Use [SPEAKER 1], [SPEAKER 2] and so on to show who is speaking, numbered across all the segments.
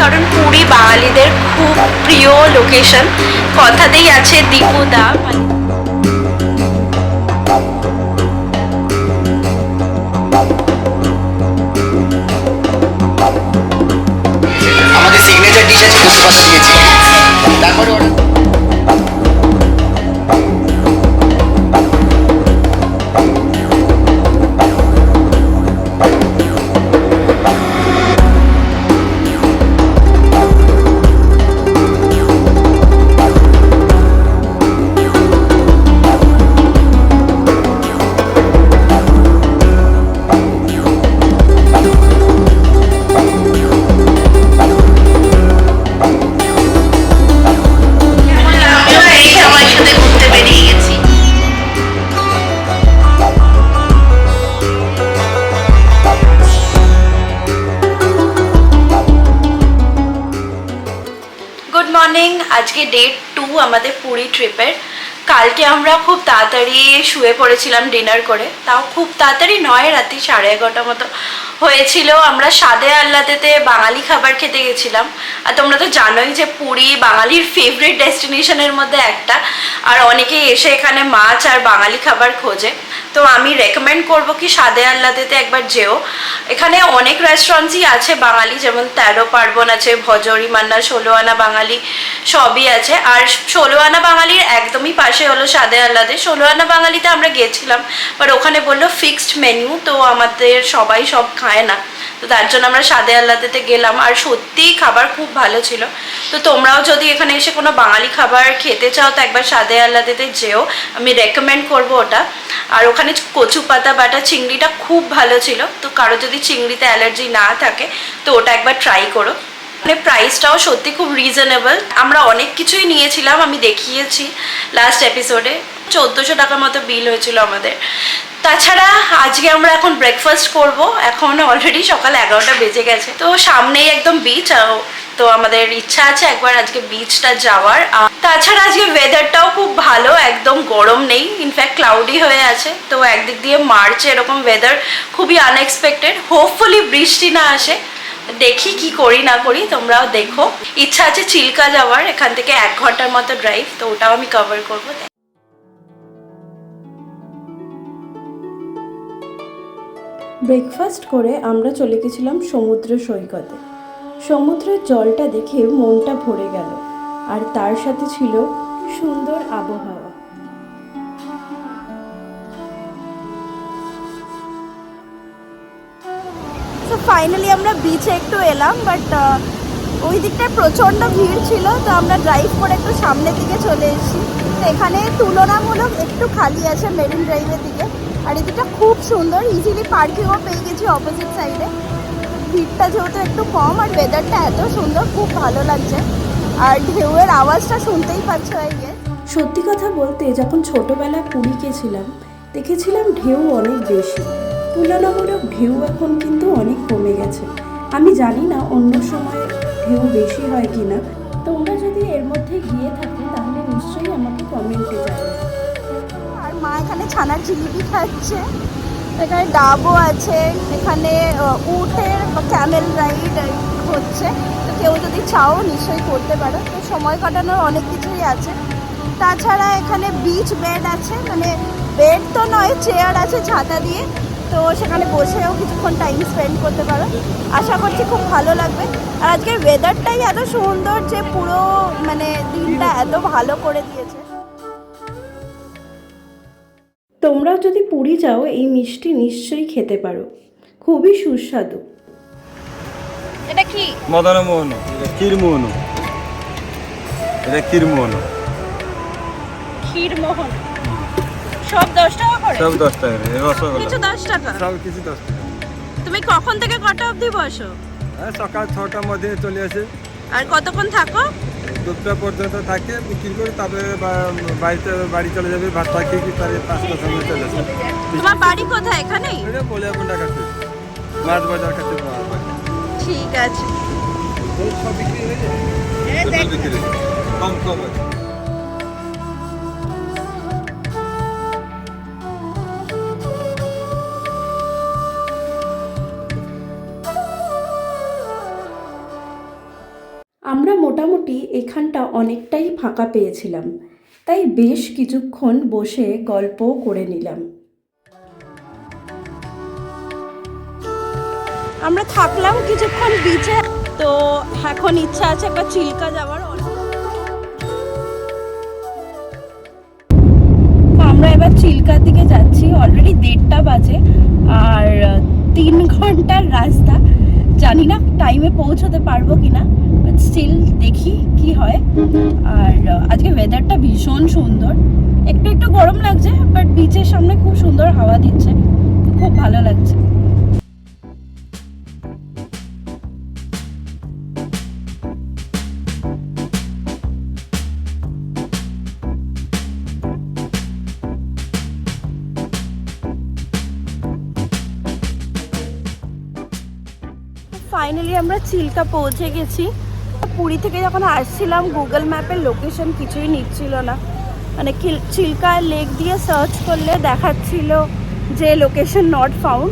[SPEAKER 1] কারণ পুরী বাঙালিদের খুব প্রিয় লোকেশন কথাতেই আছে দীপুদা
[SPEAKER 2] আমাদের সিগনেচার ডিশ আছে তারপরে
[SPEAKER 1] আজকে ডেট টু আমাদের পুরী ট্রিপের কালকে আমরা খুব তাড়াতাড়ি শুয়ে পড়েছিলাম ডিনার করে। তাও খুব তাড়াতাড়ি নয় রাত্রি সাড়ে এগারোটা মতো হয়েছিল। আমরা সাদে আহ্লাদেতে বাঙালি খাবার খেতে গেছিলাম। আর তোমরা তো জানোই যে পুরী বাঙালির ফেভারিট ডেস্টিনেশনের মধ্যে একটা। আর অনেকেই এসে এখানে মাছ আর বাঙালি খাবার খোঁজে। তো আমি রেকমেন্ড করব কি সাদে আহ্লাদেতে একবার যেও। এখানে অনেক রেস্টুরেন্টসই আছে বাঙালি, যেমন তেরো পার্বণ আছে, ভজরি, মান্না ষোলো আনা বাঙালি সবই আছে। আর ষোলো আনা বাঙালির একদমই পাশে হলো সাদে আহ্লাদে। ষোলো আনা বাঙালিতে আমরা গেছিলাম বাট ওখানে বলল ফিক্সড মেনু তো আমাদের সবাই সব খায় না। তো তার জন্য আমরা সাদে আহ্লাদেতে গেলাম, আর সত্যিই খাবার খুব ভালো ছিল। তো তোমরাও যদি এখানে এসে কোনো বাঙালি খাবার খেতে চাও, তো একবার সাদে আহ্লাদেতে যেও। আমি রেকমেন্ড করব ওটা। আর ওখানে কচু পাতা, বাটা, চিংড়িটা খুব ভালো ছিল। তো কারও যদি চিংড়িতে অ্যালার্জি না থাকে, তো ওটা একবার ট্রাই করো। মানে প্রাইসটাও সত্যি খুব রিজনেবল আমরা অনেক কিছুই নিয়েছিলাম, আমি দেখিয়েছি লাস্ট এপিসোডে চোদ্দোশো টাকার মতো বিল হয়েছিল আমাদের। তাছাড়া আজকে আমরা এখন ব্রেকফাস্ট করব। এখন অলরেডি সকাল এগারোটা বেজে গেছে। তো সামনেই একদম বিচ তো আমাদের ইচ্ছা আছে একবার আজকে বিচটা যাওয়ার। তাছাড়া আজকে ওয়েদারটাও খুব ভালো, একদম গরম নেই। ইনফ্যাক্ট ক্লাউডি হয়ে আছে। তো একদিক দিয়ে মার্চে এরকম ওয়েদার খুবই আনএক্সপেক্টেড হোপফুলি বৃষ্টি না আসে। দেখি কি করি না করি, তোমরাও দেখো। ইচ্ছা আছে চিল্কা যাওয়ার, এখান থেকে এক ঘণ্টার মতো ড্রাইভ তো ওটাও আমি কভার করব।
[SPEAKER 3] ব্রেকফাস্ট করে আমরা চলে গেছিলাম সমুদ্র সৈকতে। সমুদ্রের জলটা দেখে মনটা ভরে গেল, আর তার সাথে ছিল সুন্দর আবহাওয়া।
[SPEAKER 4] ফাইনালি আমরা বিচে একটু এলাম বাট ওই দিকটায় প্রচণ্ড ভিড় ছিল, তো আমরা ড্রাইভ করে একটু সামনের দিকে চলে এসেছি। তো এখানে তুলনামূলক একটু খালি আছে মেরিন ড্রাইভের দিকে, আর এদিকটা খুব সুন্দর ইজিলি পার্কিংও পেয়ে গেছি অপোজিট সাইডে ভিড়টা যেহেতু একটু কম, আর ওয়েদারটা এত সুন্দর, খুব ভালো লাগছে। আর ঢেউয়ের আওয়াজটা শুনতেই পাচ্ছ এই গিয়ে
[SPEAKER 3] সত্যি কথা বলতে, যখন ছোটবেলায় পুরী গেছিলাম দেখেছিলাম ঢেউ অনেক বেশি। তুলনামূলক ঢেউ এখন কিন্তু অনেক কমে গেছে। আমি জানি না অন্য সময় ঢেউ বেশি হয় কি না তোমরা যদি এর মধ্যে গিয়ে থাকো, তাহলে নিশ্চয়ই আমাকে কমেন্টে জানাবে
[SPEAKER 4] আর মা এখানে ছানার জিলিপি খাচ্ছে। এখানে ডাবও আছে। এখানে উটের ক্যামেল রাইড হচ্ছে। তো কেউ যদি চাও, নিশ্চয়ই করতে পারো। তো সময় কাটানোর অনেক কিছুই আছে। তাছাড়া এখানে বিচ বেড আছে। মানে বেড তো নয় চেয়ার আছে ছাতা দিয়ে। তো সেখানে বসেও কিছুক্ষণ টাইম স্পেন্ড করতে পারো। আশা করছি খুব ভালো লাগবে। আর আজকের ওয়েদারটাই এত সুন্দর যে পুরো মানে দিনটা এত ভালো করে দিয়েছে।
[SPEAKER 3] তোমরাও যদি পুরী যাও এই মিষ্টি নিশ্চয়ই খেতে পারো। খুবই সুস্বাদু।
[SPEAKER 1] এটা কি?
[SPEAKER 5] মদন মোহন এটা ক্ষীরমোহন। এটা ক্ষীরমোহন।
[SPEAKER 1] ক্ষীরমোহন। সব দশ টাকা করে?
[SPEAKER 5] সব দশ টাকা করে
[SPEAKER 1] কিছু
[SPEAKER 5] রসগোল্লা
[SPEAKER 1] দশ টাকা?
[SPEAKER 5] সব কিছু দশ টাকা।
[SPEAKER 1] তুমি কখন থেকে কটা অবধি বসো?
[SPEAKER 5] হ্যাঁ সকাল ছটার মধ্যে চলে আসে।
[SPEAKER 1] আর কতক্ষণ থাকো?
[SPEAKER 5] দুটা পর্যন্ত থাকে বিক্রি করে তারপরে বাড়িতে বাড়ি চলে যাবে ভাত খা খেয়ে তারপরে পাঁচটার সময় চলে আসে।
[SPEAKER 1] তোমার বাড়ি কোথায় এখানেই
[SPEAKER 5] এটা বলে কাছে মাছ বাজার কাছে
[SPEAKER 1] ঠিক আছে।
[SPEAKER 5] সব হয়ে বিক্রি হয়ে যায়। কম কম আছে।
[SPEAKER 6] মোটামুটি এখানটা অনেকটাই ফাঁকা পেয়েছিলাম। তাই বেশ কিছুক্ষণ বসে গল্পও করে নিলাম।
[SPEAKER 1] আমরা থাকলাম কিছুক্ষণ বিচে তো এখন ইচ্ছা আছে একটা চিল্কা যাওয়ার।
[SPEAKER 7] আমরা এবার চিল্কার দিকে যাচ্ছি। অলরেডি দেড়টা বাজে। আর তিন ঘণ্টার রাস্তা। জানি না টাইমে পৌঁছতে পারব কিনা। বাট স্টিল দেখি কি হয়। আর আজকে ওয়েদারটা ভীষণ সুন্দর। একটু একটু গরম লাগছে বাট বিচের সামনে খুব সুন্দর হাওয়া দিচ্ছে। খুব ভালো লাগছে।
[SPEAKER 1] ফাইনালি আমরা চিল্কা পৌঁছে গেছি। পুরী থেকে যখন আসছিলাম গুগল ম্যাপের লোকেশন কিছুই নিচ্ছিল না। মানে চিল্কা লেক দিয়ে সার্চ করলে দেখাচ্ছিল যে লোকেশন নট ফাউন্ড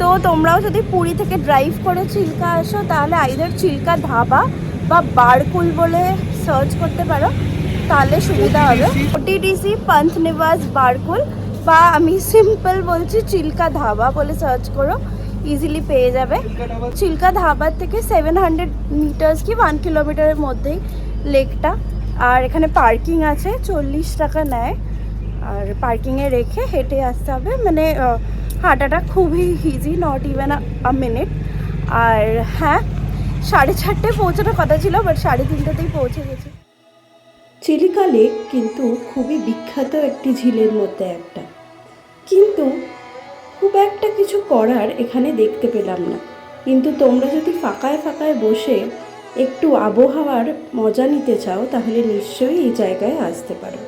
[SPEAKER 1] তো তোমরাও যদি পুরী থেকে ড্রাইভ করে চিল্কা আসো, তাহলে আইদার চিল্কা ধাবা বা বারকুল বলে সার্চ করতে পারো। তাহলে সুবিধা হবে। ওটিডিসি পান্থ নিবাস বারকুল বা আমি সিম্পল বলছি চিল্কা ধাবা বলে সার্চ করো। ইজিলি পেয়ে যাবে। চিল্কা ধাবার থেকে সেভেন হান্ড্রেড মিটার্স কি ওয়ান কিলোমিটারের মধ্যেই লেকটা আর এখানে পার্কিং আছে, চল্লিশ টাকা নেয়। আর পার্কিংয়ে রেখে হেঁটে আসতে হবে। মানে হাঁটাটা খুবই easy not even a minute আর হ্যাঁ সাড়ে চারটে পৌঁছানোর কথা ছিল বাট সাড়ে তিনটেতেই পৌঁছে গেছি।
[SPEAKER 6] চিলিকা লেক কিন্তু খুবই বিখ্যাত একটি ঝিলের মধ্যে একটা। কিন্তু খুব একটা কিছু করার এখানে দেখতে পেলাম না। কিন্তু তোমরা যদি ফাঁকায় ফাঁকায় বসে একটু আবহাওয়ার মজা নিতে চাও, তাহলে নিশ্চয়ই এই জায়গায় আসতে পারো।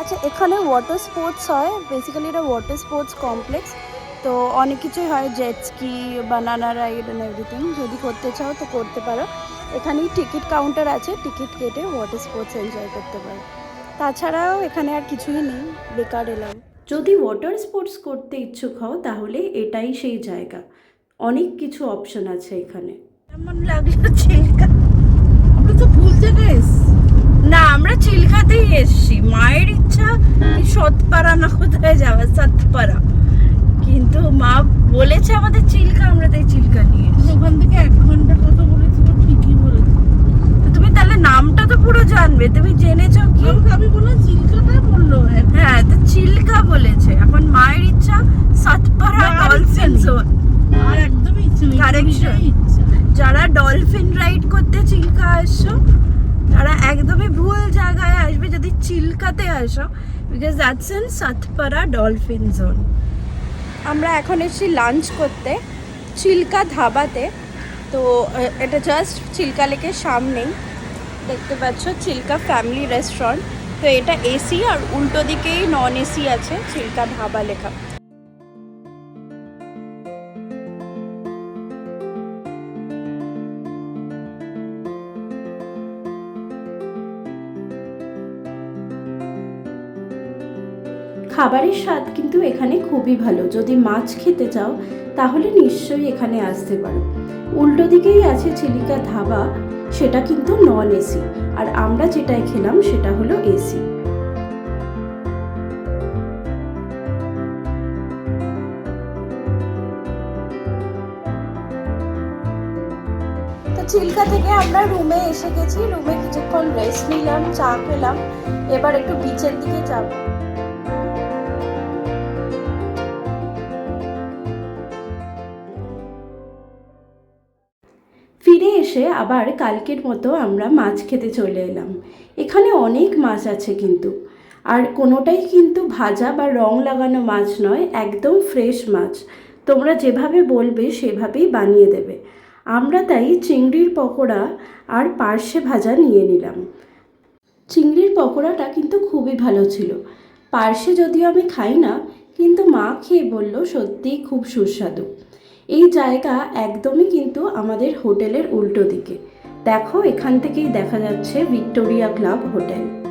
[SPEAKER 1] আচ্ছা এখানে ওয়াটার স্পোর্টস হয়। বেসিক্যালি এটা ওয়াটার স্পোর্টস কমপ্লেক্স তো অনেক কিছুই হয় jet banana ride and everything যদি করতে চাও তো করতে পারো। এখানেই টিকিট কাউন্টার আছে। টিকিট কেটে ওয়াটার স্পোর্টস এনজয় করতে পারো। তাছাড়াও এখানে আর কিছুই নেই বেকার এলাম।
[SPEAKER 6] যদি ওয়াটার স্পোর্টস করতে ইচ্ছুক হও তাহলে এটাই সেই জায়গা। অনেক কিছু অপশন আছে এখানে।
[SPEAKER 7] কেমন লাগল চিল্কা?
[SPEAKER 8] আমরা তো ভুল জায়গায় এসছি।
[SPEAKER 7] না আমরা চিল্কাতেই এসছি। মায়ের ইচ্ছা সৎপাড়া না কোথায় যাওয়া সৎপাড়া। কিন্তু মা বলেছে আমাদের চিল্কা আমরা তাই চিল্কা নিয়ে এসেছি।
[SPEAKER 8] ওখান থেকে এক ঘণ্টা কথা বলেছিল ঠিকই বলেছিল
[SPEAKER 7] তো তুমি তাহলে নামটা তো পুরো জানবে। তুমি জেনেছো কি?
[SPEAKER 8] আমি বললাম চিল্কাটাই বলল
[SPEAKER 7] হ্যাঁ তো চিল্কা বলেছে। এখন মায়ের ইচ্ছা সাতপাড়া ডলফিন জোন
[SPEAKER 8] আর একদমই নেই।
[SPEAKER 7] যারা ডলফিন রাইড করতে চিল্কা আসছো তারা একদমই ভুল জায়গায় আসবে যদি চিল্কাতে আসো because that's in Satpada dolphin zone
[SPEAKER 1] আমরা এখন এসেছি লাঞ্চ করতে চিল্কা ধাবাতে। তো এটা জাস্ট চিল্কা লেকের সামনেই। দেখতে পাচ্ছ, চিল্কা ফ্যামিলি রেস্টুরেন্ট। তো এটা এসি আর উল্টো দিকেই নন এসি আছে, চিল্কা ধাবা লেখা।
[SPEAKER 6] খাবারের স্বাদ কিন্তু এখানে খুবই ভালো। যদি মাছ খেতে চাও, তাহলে নিশ্চয়ই এখানে আসতে পারো। উল্টো দিকেই আছে চিলিকা ধাবা। সেটা কিন্তু নন এসি আর আমরা যেটাই খেলাম সেটা হলো এসি
[SPEAKER 1] তো চিল্কা থেকে আমরা রুমে এসে গেছি। রুমে কিছুক্ষণ রেস্ট নিলাম, চা খেলাম। এবার একটু বিচের দিকে যাব।
[SPEAKER 6] আবার কালকের মতো আমরা মাছ খেতে চলে এলাম। এখানে অনেক মাছ আছে কিন্তু। আর কোনোটাই কিন্তু ভাজা বা রং লাগানো মাছ নয়, একদম ফ্রেশ মাছ। তোমরা যেভাবে বলবে সেভাবেই বানিয়ে দেবে। আমরা তাই চিংড়ির পকোড়া আর পার্শে ভাজা নিয়ে নিলাম। চিংড়ির পকোড়াটা কিন্তু খুবই ভালো ছিল। পার্শে যদিও আমি খাই না, কিন্তু মা খেয়ে বলল সত্যিই খুব সুস্বাদু। এই জায়গা একদমই কিন্তু আমাদের হোটেলের উল্টো দিকে। দেখো, এখান থেকেই দেখা যাচ্ছে ভিক্টোরিয়া ক্লাব হোটেল।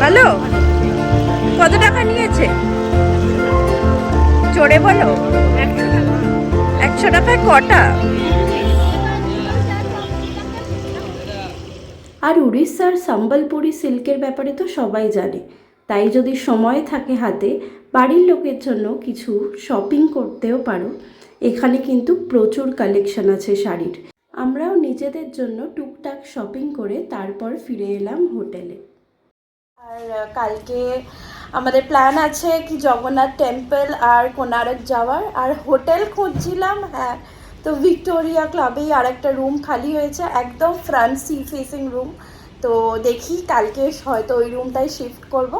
[SPEAKER 1] ভালো কত টাকা নিয়েছে? বলো। একশো টাকায় কটা?
[SPEAKER 3] আর উড়িষ্যার সম্বলপুরি সিল্কের ব্যাপারে তো সবাই জানে। তাই যদি সময় থাকে হাতে, বাড়ির লোকের জন্য কিছু শপিং করতেও পারো। এখানে কিন্তু প্রচুর কালেকশন আছে শাড়ির। আমরাও নিজেদের জন্য টুকটাক শপিং করে তারপর ফিরে এলাম হোটেলে।
[SPEAKER 1] আর কালকে আমাদের প্ল্যান আছে কি জগন্নাথ টেম্পল আর কোনারক যাওয়ার। আর হোটেল খুঁজছিলাম হ্যাঁ তো ভিক্টোরিয়া ক্লাবেই আর একটা রুম খালি হয়েছে, একদম ফ্রন্ট সি ফেসিং রুম তো দেখি কালকে হয়তো ওই রুমটাই শিফট করব।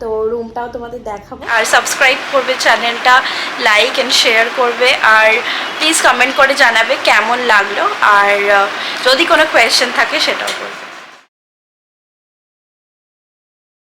[SPEAKER 1] তো রুমটাও তোমাদের দেখাবো। আর সাবস্ক্রাইব করবে চ্যানেলটা লাইক অ্যান্ড শেয়ার করবে, আর প্লিজ কমেন্ট করে জানাবে কেমন লাগল, আর যদি কোনো কোয়েশ্চেন থাকে সেটাও করবে।